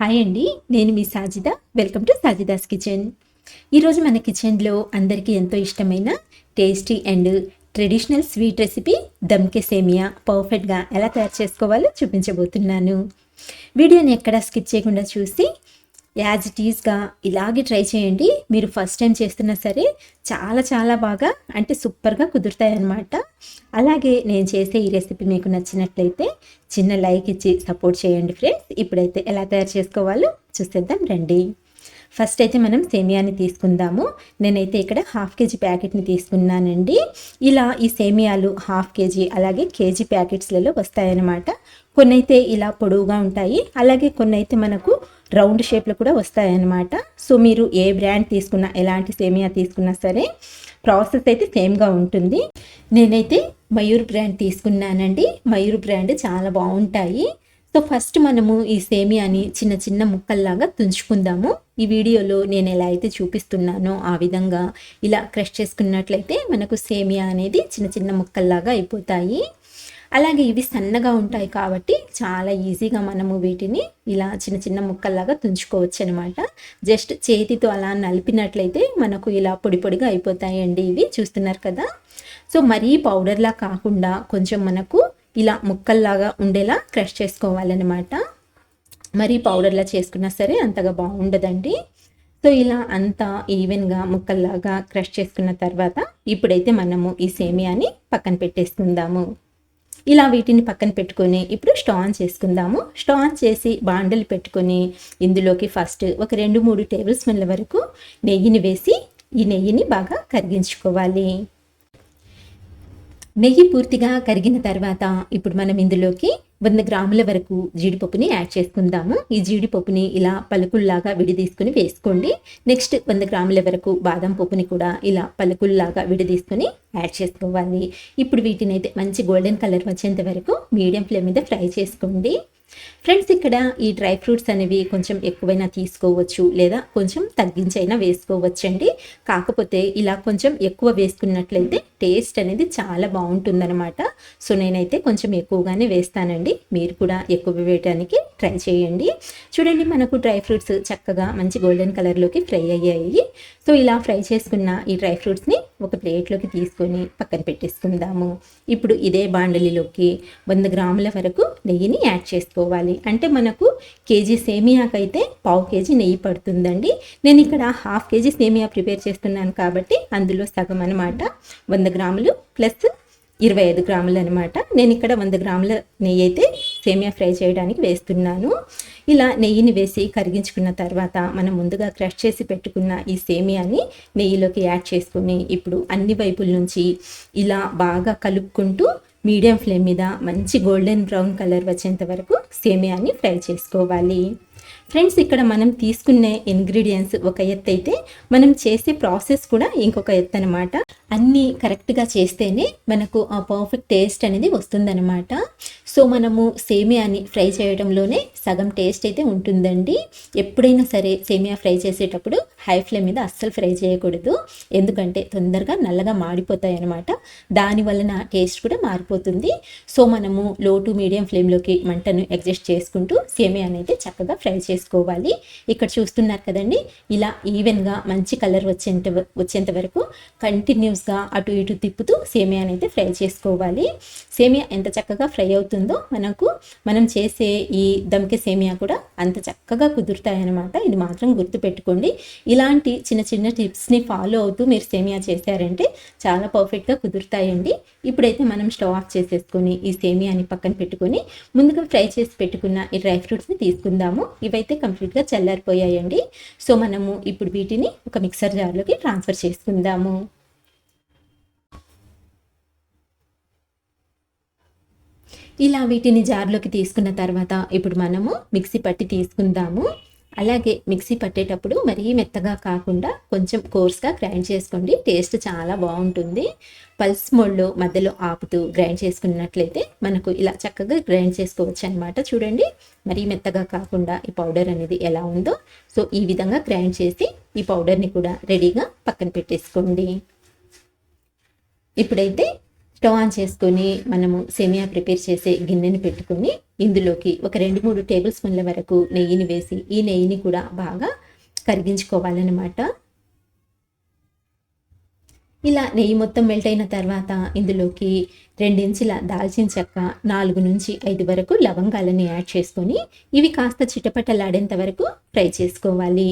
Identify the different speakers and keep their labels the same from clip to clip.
Speaker 1: Hi అండి నేను మీ Sajida. Welcome to Sajida's kitchen. ఈరోజు మన కిచెన్లో అందరికీ ఎంతో ఇష్టమైన tasty and traditional sweet recipe దమ్కే సేమియా. పర్ఫెక్ట్గా ఎలా తయారు చేసుకోవాలో చూపించబోతున్నాను. వీడియోని ఎక్కడా స్కిప్ చేయకుండా చూసి యాజ్ ఇట్ ఈస్గా ఇలాగే ట్రై చేయండి. మీరు ఫస్ట్ టైం చేస్తున్నా సరే చాలా చాలా బాగా అంటే సూపర్గా కుదురుతాయి అన్నమాట. అలాగే నేను చేసే ఈ రెసిపీ మీకు నచ్చినట్లయితే చిన్న లైక్ ఇచ్చి సపోర్ట్ చేయండి ఫ్రెండ్స్ ఇప్పుడైతే ఎలా తయారు చేసుకోవాలో చూసేద్దాం రండి. ఫస్ట్ అయితే మనం సేమియాని తీసుకుందాము. నేనైతే ఇక్కడ హాఫ్ కేజీ ప్యాకెట్ని తీసుకున్నానండి. ఇలా ఈ సేమియాలు హాఫ్ కేజీ అలాగే కేజీ ప్యాకెట్స్లలో వస్తాయన్నమాట. కొన్ని అయితే ఇలా పొడవుగా ఉంటాయి. అలాగే కొన్ని అయితే మనకు రౌండ్ షేప్లో కూడా వస్తాయన్నమాట. సో మీరు ఏ బ్రాండ్ తీసుకున్నా ఎలాంటి సేమియా తీసుకున్నా సరే ప్రాసెస్ అయితే సేమ్గా ఉంటుంది. నేనైతే మయూర్ బ్రాండ్ తీసుకున్నానండి. మయూర్ బ్రాండ్ చాలా బాగుంటాయి. సో ఫస్ట్ మనము ఈ సేమియాని చిన్న చిన్న ముక్కల్లాగా తుంచుకుందాము. ఈ వీడియోలో నేను ఎలా అయితే చూపిస్తున్నానో ఆ విధంగా ఇలా క్రష్ చేసుకున్నట్లయితే మనకు సేమియా అనేది చిన్న చిన్న ముక్కల్లాగా అయిపోతాయి. అలాగే ఇవి సన్నగా ఉంటాయి కాబట్టి చాలా ఈజీగా మనము వీటిని ఇలా చిన్న చిన్న ముక్కల్లాగా తుంచుకోవచ్చు అనమాట జస్ట్ చేతితో అలా నలిపినట్లయితే మనకు ఇలా పొడి పొడిగా అయిపోతాయండి ఇవి. చూస్తున్నారు కదా? సో మరీ పౌడర్లా కాకుండా కొంచెం మనకు ఇలా ముక్కల్లాగా ఉండేలా క్రష్ చేసుకోవాలన్నమాట. మరీ పౌడర్లా చేసుకున్నా సరే అంతగా బాగుండదండి. సో ఇలా అంతా ఈవెన్గా ముక్కల్లాగా క్రష్ చేసుకున్న తర్వాత ఇప్పుడైతే మనము ఈ సేమియాని పక్కన పెట్టేసుకుందాము. ఇలా వీటిని పక్కన పెట్టుకొని ఇప్పుడు స్టవ్ ఆన్ చేసుకుందాము. స్టవ్ ఆన్ చేసి బాండలు పెట్టుకొని ఇందులోకి ఫస్ట్ ఒక రెండు మూడు టేబుల్ స్పూన్ల వరకు నెయ్యిని వేసి ఈ నెయ్యిని బాగా కరిగించుకోవాలి. నెయ్యి పూర్తిగా కరిగిన తర్వాత ఇప్పుడు మనం ఇందులోకి వంద గ్రాముల వరకు జీడిపప్పుని యాడ్ చేసుకుందాము. ఈ జీడిపప్పుని ఇలా పలుకుల్లాగా విడిదీసుకుని వేసుకోండి. నెక్స్ట్ వంద గ్రాముల వరకు బాదం పప్పుని కూడా ఇలా పలుకుల్లాగా విడిదీసుకుని యాడ్ చేసుకోవాలి. ఇప్పుడు వీటిని అయితే మంచి గోల్డెన్ కలర్ వచ్చేంత వరకు మీడియం ఫ్లేమ్ మీద ఫ్రై చేసుకోండి. ఫ్రెండ్స్ ఇక్కడ ఈ డ్రై ఫ్రూట్స్ అనేవి కొంచెం ఎక్కువైనా తీసుకోవచ్చు లేదా కొంచెం తగ్గించైనా వేసుకోవచ్చండి. కాకపోతే ఇలా కొంచెం ఎక్కువ వేసుకున్నట్లయితే టేస్ట్ అనేది చాలా బాగుంటుందన్నమాట. సో నేనైతే కొంచెం ఎక్కువగానే వేస్తానండి. మీరు కూడా ఎక్కువ వేయడానికి ట్రై చేయండి. చూడండి మనకు డ్రై ఫ్రూట్స్ చక్కగా మంచి గోల్డెన్ కలర్లోకి ఫ్రై అయ్యాయి. సో ఇలా ఫ్రై చేసుకున్న ఈ డ్రై ఫ్రూట్స్ని ఒక ప్లేట్లోకి తీసుకొని పక్కన పెట్టేసుకుందాము. ఇప్పుడు ఇదే బాండలిలోకి వంద గ్రాముల వరకు నెయ్యిని యాడ్ చేసుకోవాలి. అంటే మనకు కేజీ సేమియాకైతే పావు కేజీ నెయ్యి పడుతుందండి. నేను ఇక్కడ హాఫ్ కేజీ సేమియా ప్రిపేర్ చేస్తున్నాను కాబట్టి అందులో సగం అనమాట వంద గ్రాములు ప్లస్ ఇరవై ఐదు గ్రాములు అనమాట నేను ఇక్కడ వంద గ్రాముల నెయ్యి అయితే సేమియా ఫ్రై చేయడానికి వేస్తున్నాను. ఇలా నెయ్యిని వేసి కరిగించుకున్న తర్వాత మనం ముందుగా క్రష్ చేసి పెట్టుకున్న ఈ సేమియాని నెయ్యిలోకి యాడ్ చేసుకుని ఇప్పుడు అన్ని వైపుల నుంచి ఇలా బాగా కలుపుకుంటూ మీడియం ఫ్లేమ్ మీద మంచి గోల్డెన్ బ్రౌన్ కలర్ వచ్చేంత వరకు సేమియాని ఫ్రై చేసుకోవాలి. ఫ్రెండ్స్ ఇక్కడ మనం తీసుకునే ఇంగ్రీడియంట్స్ ఒక ఎత్తు అయితే మనం చేసే ప్రాసెస్ కూడా ఇంకొక ఎత్తు అనమాట అన్నీ కరెక్ట్గా చేస్తేనే మనకు ఆ పర్ఫెక్ట్ టేస్ట్ అనేది వస్తుందన్నమాట. సో మనము సేమియాని ఫ్రై చేయడంలోనే సగం టేస్ట్ అయితే ఉంటుందండి. ఎప్పుడైనా సరే సేమియా ఫ్రై చేసేటప్పుడు హై ఫ్లేమ్ మీద అస్సలు ఫ్రై చేయకూడదు. ఎందుకంటే తొందరగా నల్లగా మాడిపోతాయి అనమాట దాని వలన టేస్ట్ కూడా మారిపోతుంది. సో మనము లో టు మీడియం ఫ్లేమ్లోకి మంటను అడ్జస్ట్ చేసుకుంటూ సేమియాని అయితే చక్కగా ఫ్రై చేసుకోవాలి. ఇక్కడ చూస్తున్నారు కదండి ఇలా ఈవెన్గా మంచి కలర్ వచ్చేంత వచ్చేంత వరకు కంటిన్యూస్గా అటు ఇటు తిప్పుతూ సేమియాని అయితే ఫ్రై చేసుకోవాలి. సేమియా ఎంత చక్కగా ఫ్రై అవుతుంది మనకు మనం చేసే ఈ దమ్కే సేమియా కూడా అంత చక్కగా కుదురుతాయన్నమాట. ఇది మాత్రం గుర్తుపెట్టుకోండి. ఇలాంటి చిన్న చిన్న టిప్స్ని ఫాలో అవుతూ మీరు సేమియా చేశారంటే చాలా పర్ఫెక్ట్గా కుదురుతాయండి. ఇప్పుడైతే మనం స్టవ్ ఆఫ్ చేసేసుకొని ఈ సేమియాని పక్కన పెట్టుకొని ముందుగా ఫ్రై చేసి పెట్టుకున్న ఈ డ్రై ఫ్రూట్స్ని తీసుకుందాము. ఇవైతే కంప్లీట్గా చల్లారిపోయాయండి. సో మనము ఇప్పుడు వీటిని ఒక మిక్సర్ జార్లోకి ట్రాన్స్ఫర్ చేసుకుందాము. ఇలా వీటిని జార్లోకి తీసుకున్న తర్వాత ఇప్పుడు మనము మిక్సీ పట్టి తీసుకుందాము. అలాగే మిక్సీ పట్టేటప్పుడు మరీ మెత్తగా కాకుండా కొంచెం కోర్స్గా గ్రైండ్ చేసుకోండి. టేస్ట్ చాలా బాగుంటుంది. పల్స్ మోడ్లో మధ్యలో ఆపుతూ గ్రైండ్ చేసుకున్నట్లయితే మనకు ఇలా చక్కగా గ్రైండ్ చేసుకోవచ్చు అనమాట చూడండి మరీ మెత్తగా కాకుండా ఈ పౌడర్ అనేది ఎలా ఉందో. సో ఈ విధంగా గ్రైండ్ చేసి ఈ పౌడర్ని కూడా రెడీగా పక్కన పెట్టేసుకోండి. ఇప్పుడైతే స్టవ్ ఆన్ చేసుకొని మనము సేమియా ప్రిపేర్ చేసే గిన్నెని పెట్టుకొని ఇందులోకి ఒక రెండు మూడు టేబుల్ స్పూన్ల వరకు నెయ్యిని వేసి ఈ నెయ్యిని కూడా బాగా కరిగించుకోవాలన్నమాట. ఇలా నెయ్యి మొత్తం మెల్ట్ అయిన తర్వాత ఇందులోకి రెండించుల దాల్చిన చెక్క నాలుగు నుంచి ఐదు వరకు లవంగాలని యాడ్ చేసుకొని ఇవి కాస్త చిటపటలాడేంత వరకు ఫ్రై చేసుకోవాలి.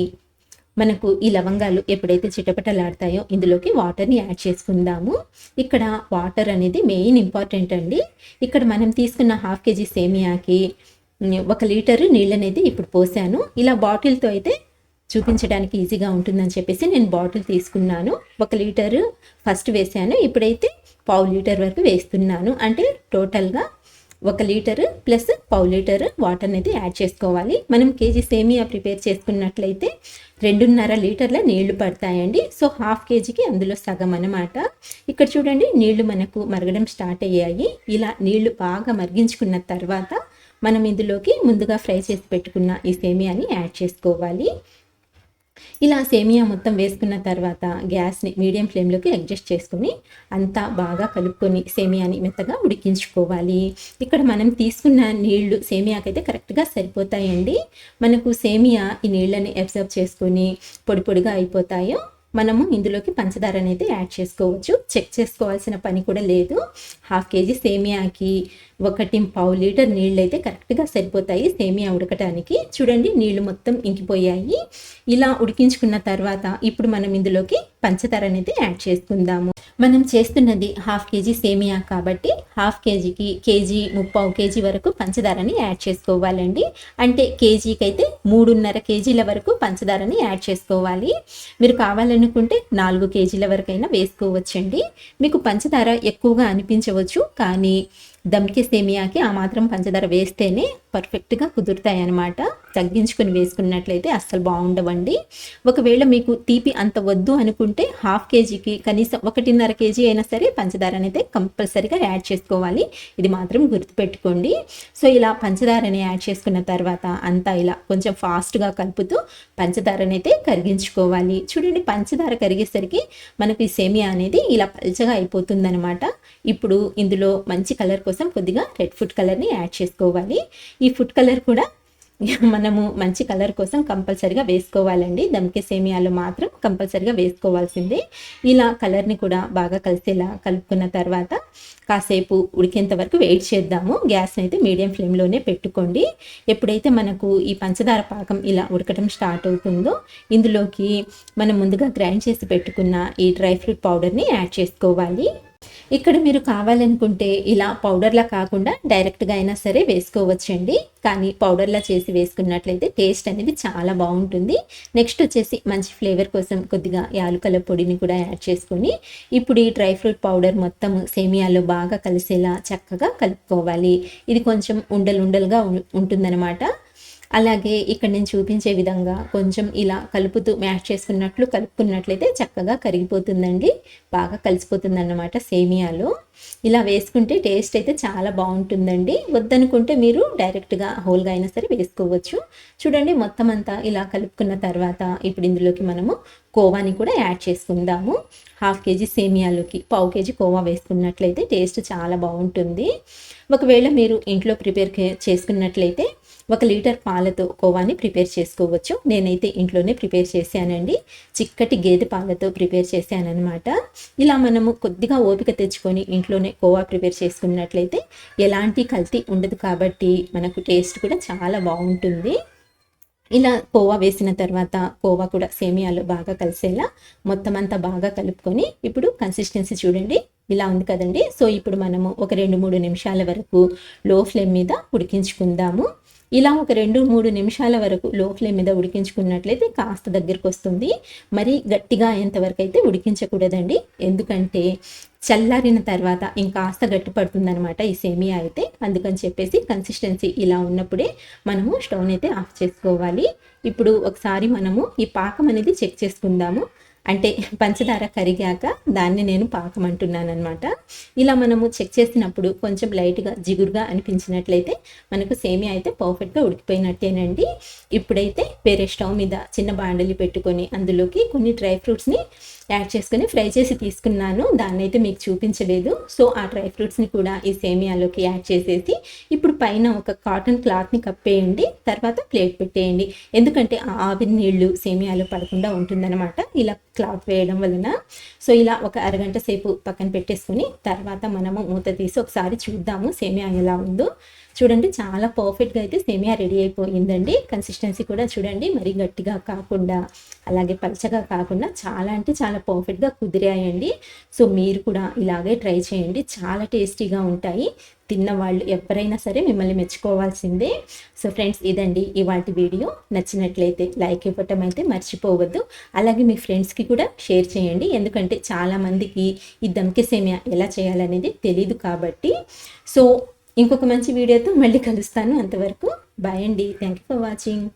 Speaker 1: మనకు ఈ లవంగాలు ఎప్పుడైతే చిటపటలాడతాయో ఇందులోకి వాటర్ని యాడ్ చేసుకుందాము. ఇక్కడ వాటర్ అనేది మెయిన్ ఇంపార్టెంట్ అండి. ఇక్కడ మనం తీసుకున్న హాఫ్ కేజీ సేమియాకి ఒక లీటరు అనేది ఇప్పుడు పోసాను. ఇలా బాటిల్తో అయితే చూపించడానికి ఈజీగా ఉంటుందని చెప్పేసి నేను బాటిల్ తీసుకున్నాను. ఒక లీటరు ఫస్ట్ వేసాను. ఇప్పుడైతే పావు లీటర్ వరకు వేస్తున్నాను. అంటే టోటల్గా ఒక లీటర్ ప్లస్ పావు లీటర్ వాటర్ అనేది యాడ్ చేసుకోవాలి. మనం కేజీ సేమియా ప్రిపేర్ చేసుకున్నట్లయితే రెండున్నర లీటర్ల నీళ్ళు పడతాయండి. సో హాఫ్ కేజీకి అందులో సగం అనమాట ఇక్కడ చూడండి నీళ్ళు మనకు మరగడం స్టార్ట్ అయ్యాయి. ఇలా నీళ్ళు బాగా మరిగించుకున్న తర్వాత మనం ఇందులోకి ముందుగా ఫ్రై చేసి పెట్టుకున్న ఈ సేమియాని యాడ్ చేసుకోవాలి. ఇలా సేమియా మొత్తం వేసుకున్న తర్వాత గ్యాస్ని మీడియం ఫ్లేమ్లోకి అడ్జస్ట్ చేసుకొని అంతా బాగా కలుపుకొని సేమియాని మెత్తగా ఉడికించుకోవాలి. ఇక్కడ మనం తీసుకున్న నీళ్ళు సేమియాకైతే కరెక్ట్గా సరిపోతాయండి. మనకు సేమియా ఈ నీళ్ళని అబ్జర్వ్ చేసుకొని పొడి పొడిగా అయిపోతాయో మనము ఇందులోకి పంచదార అనేది యాడ్ చేసుకోవచ్చు. చెక్ చేసుకోవాల్సిన పని కూడా లేదు. హాఫ్ కేజీ సేమియాకి ఒకటి పావు లీటర్ నీళ్ళు అయితే కరెక్ట్గా సరిపోతాయి సేమియా ఉడకటానికి. చూడండి నీళ్ళు మొత్తం ఇంకిపోయాయి. ఇలా ఉడికించుకున్న తర్వాత ఇప్పుడు మనం ఇందులోకి పంచదార అనేది యాడ్ చేసుకుందాము. మనం చేస్తున్నది హాఫ్ కేజీ సేమియా కాబట్టి హాఫ్ కేజీకి కేజీ ముప్పావు కేజీ వరకు పంచదారని యాడ్ చేసుకోవాలండి. అంటే కేజీకి అయితే మూడున్నర కేజీల వరకు పంచదారని యాడ్ చేసుకోవాలి. మీరు కావాలనుకుంటే నాలుగు కేజీల వరకైనా వేసుకోవచ్చండి. మీకు పంచదార ఎక్కువగా అనిపించవచ్చు కానీ దమ్కి సేమియాకి ఆ మాత్రం పంచదార వేస్తేనే పర్ఫెక్ట్గా కుదురుతాయి అన్నమాట తగ్గించుకొని వేసుకున్నట్లయితే అస్సలు బాగుండవండి. ఒకవేళ మీకు తీపి అంత వద్దు అనుకుంటే హాఫ్ కేజీకి కనీసం ఒకటిన్నర కేజీ అయినా సరే పంచదార అనేది కంపల్సరీగా యాడ్ చేసుకోవాలి. ఇది మాత్రం గుర్తుపెట్టుకోండి. సో ఇలా పంచదారని యాడ్ చేసుకున్న తర్వాత అంతా ఇలా కొంచెం ఫాస్ట్గా కలుపుతూ పంచదారనైతే కరిగించుకోవాలి. చూడండి పంచదార కరిగేసరికి మనకు ఈ సేమియా అనేది ఇలా పల్చగా అయిపోతుందనమాట ఇప్పుడు ఇందులో మంచి కలర్ కోసం కొద్దిగా రెడ్ ఫుడ్ కలర్ని యాడ్ చేసుకోవాలి. ఈ ఫుడ్ కలర్ కూడా మనము మంచి కలర్ కోసం కంపల్సరిగా వేసుకోవాలండి. దమ్కే సేమియాలో మాత్రం కంపల్సరిగా వేసుకోవాల్సిందే. ఇలా కలర్ని కూడా బాగా కలిసేలా కలుపుకున్న తర్వాత కాసేపు ఉడికేంత వరకు వెయిట్ చేద్దాము. గ్యాస్ని అయితే మీడియం ఫ్లేమ్లోనే పెట్టుకోండి. ఎప్పుడైతే మనకు ఈ పంచదార పాకం ఇలా ఉడకటం స్టార్ట్ అవుతుందో ఇందులోకి మనం ముందుగా గ్రైండ్ చేసి పెట్టుకున్న ఈ డ్రై ఫ్రూట్ పౌడర్ని యాడ్ చేసుకోవాలి. ఇక్కడ మీరు కావాలనుకుంటే ఇలా పౌడర్లా కాకుండా డైరెక్ట్గా అయినా సరే వేసుకోవచ్చండి. కానీ పౌడర్లా చేసి వేసుకున్నట్లయితే టేస్ట్ అనేది చాలా బాగుంటుంది. నెక్స్ట్ వచ్చేసి మంచి ఫ్లేవర్ కోసం కొద్దిగా యాలుకల పొడిని కూడా యాడ్ చేసుకొని ఇప్పుడు ఈ డ్రై ఫ్రూట్ పౌడర్ మొత్తం సేమియాలో బాగా కలిసేలా చక్కగా కలుపుకోవాలి. ఇది కొంచెం ఉండలు ఉండలుగా ఉంటుందన్నమాట. అలాగే ఇక్కడ నేను చూపించే విధంగా కొంచెం ఇలా కలుపుతూ మ్యాష్ చేసుకున్నట్లు కలుపుకున్నట్లయితే చక్కగా కరిగిపోతుందండి. బాగా కలిసిపోతుంది అన్నమాట సేమియాలో. ఇలా వేసుకుంటే టేస్ట్ అయితే చాలా బాగుంటుందండి. వద్దనుకుంటే మీరు డైరెక్ట్గా హోల్గా అయినా సరే వేసుకోవచ్చు. చూడండి మొత్తం అంతా ఇలా కలుపుకున్న తర్వాత ఇప్పుడు ఇందులోకి మనము కోవాని కూడా యాడ్ చేసుకుందాము. హాఫ్ కేజీ సేమియాలోకి పావు కేజీ కోవా వేసుకున్నట్లయితే టేస్ట్ చాలా బాగుంటుంది. ఒకవేళ మీరు ఇంట్లో ప్రిపేర్ చేసుకున్నట్లయితే ఒక లీటర్ పాలతో కోవాని ప్రిపేర్ చేసుకోవచ్చు. నేనైతే ఇంట్లోనే ప్రిపేర్ చేశానండి. చిక్కటి గేదె పాలతో ప్రిపేర్ చేశానమాట ఇలా మనము కొద్దిగా ఓపిక తెచ్చుకొని ఇంట్లోనే కోవా ప్రిపేర్ చేసుకున్నట్లయితే ఎలాంటి కల్తీ ఉండదు కాబట్టి మనకు టేస్ట్ కూడా చాలా బాగుంటుంది. ఇలా కోవా వేసిన తర్వాత కోవా కూడా సేమియాలు బాగా కలిసేలా మొత్తం అంతా బాగా కలుపుకొని ఇప్పుడు కన్సిస్టెన్సీ చూడండి. ఇలా ఉంది కదండి. సో ఇప్పుడు మనము ఒక రెండు మూడు నిమిషాల వరకు లో ఫ్లేమ్ మీద ఉడికించుకుందాము. ఇలా ఒక రెండు మూడు నిమిషాల వరకు లో ఫ్లేమ్ మీద ఉడికించుకున్నట్లయితే కాస్త దగ్గరకు వస్తుంది. మరి గట్టిగా అయ్యేంతవరకు అయితే ఉడికించకూడదండి. ఎందుకంటే చల్లారిన తర్వాత ఇంకాస్త గట్టి పడుతుందనమాట ఈ సేమియా అయితే. అందుకని చెప్పేసి కన్సిస్టెన్సీ ఇలా ఉన్నప్పుడే మనము స్టవ్ని అయితే ఆఫ్ చేసుకోవాలి. ఇప్పుడు ఒకసారి మనము ఈ పాకం అనేది చెక్ చేసుకుందాము. అంటే పంచదార కరిగాక దాన్ని నేను పాకం అంటున్నాను అనమాట ఇలా మనము చెక్ చేసినప్పుడు కొంచెం లైట్గా జిగురుగా అనిపించినట్లయితే మనకు సేమియా అయితే పర్ఫెక్ట్గా ఉడికిపోయినట్టేనండి. ఇప్పుడైతే వేరే స్టవ్ మీద చిన్న బాండలి పెట్టుకొని అందులోకి కొన్ని డ్రై ఫ్రూట్స్ని యాడ్ చేసుకొని ఫ్రై చేసి తీసుకున్నాను. దాన్ని అయితే మీకు చూపించలేదు. సో ఆ డ్రై ఫ్రూట్స్ని కూడా ఈ సేమియాలోకి యాడ్ చేసేసి ఇప్పుడు పైన ఒక కాటన్ క్లాత్ని కప్పేయండి. తర్వాత ప్లేట్ పెట్టేయండి. ఎందుకంటే ఆ ఆవిరి నీళ్ళు సేమియాలో పడకుండా ఉంటుందన్నమాట. ఇలా క్లాత్ వేయడం వలన. సో ఇలా ఒక అరగంట సేపు పక్కన పెట్టేసుకొని తర్వాత మనము మూత తీసి ఒకసారి చూద్దాము సేమియా ఎలా ఉందో. చూడండి చాలా పర్ఫెక్ట్గా అయితే సేమియా రెడీ అయిపోయిందండి. కన్సిస్టెన్సీ కూడా చూడండి మరీ గట్టిగా కాకుండా అలాగే పలచగా కాకుండా చాలా అంటే చాలా పర్ఫెక్ట్గా కుదిరాయండి. సో మీరు కూడా ఇలాగే ట్రై చేయండి. చాలా టేస్టీగా ఉంటాయి. తిన్న వాళ్ళు ఎవరైనా సరే మిమ్మల్ని మెచ్చుకోవాల్సిందే. సో ఫ్రెండ్స్ ఇదండి ఇవాటి వీడియో. నచ్చినట్లయితే లైక్ ఇవ్వటం అయితే మర్చిపోవద్దు. అలాగే మీ ఫ్రెండ్స్కి కూడా షేర్ చేయండి. ఎందుకంటే చాలామందికి ఈ దమ్కి సేమియా ఎలా చేయాలనేది తెలీదు కాబట్టి. సో ఇంకొక మంచి వీడియోతో మళ్ళీ కలుస్తాను. అంతవరకు బాయ్ అండి. Thank you for watching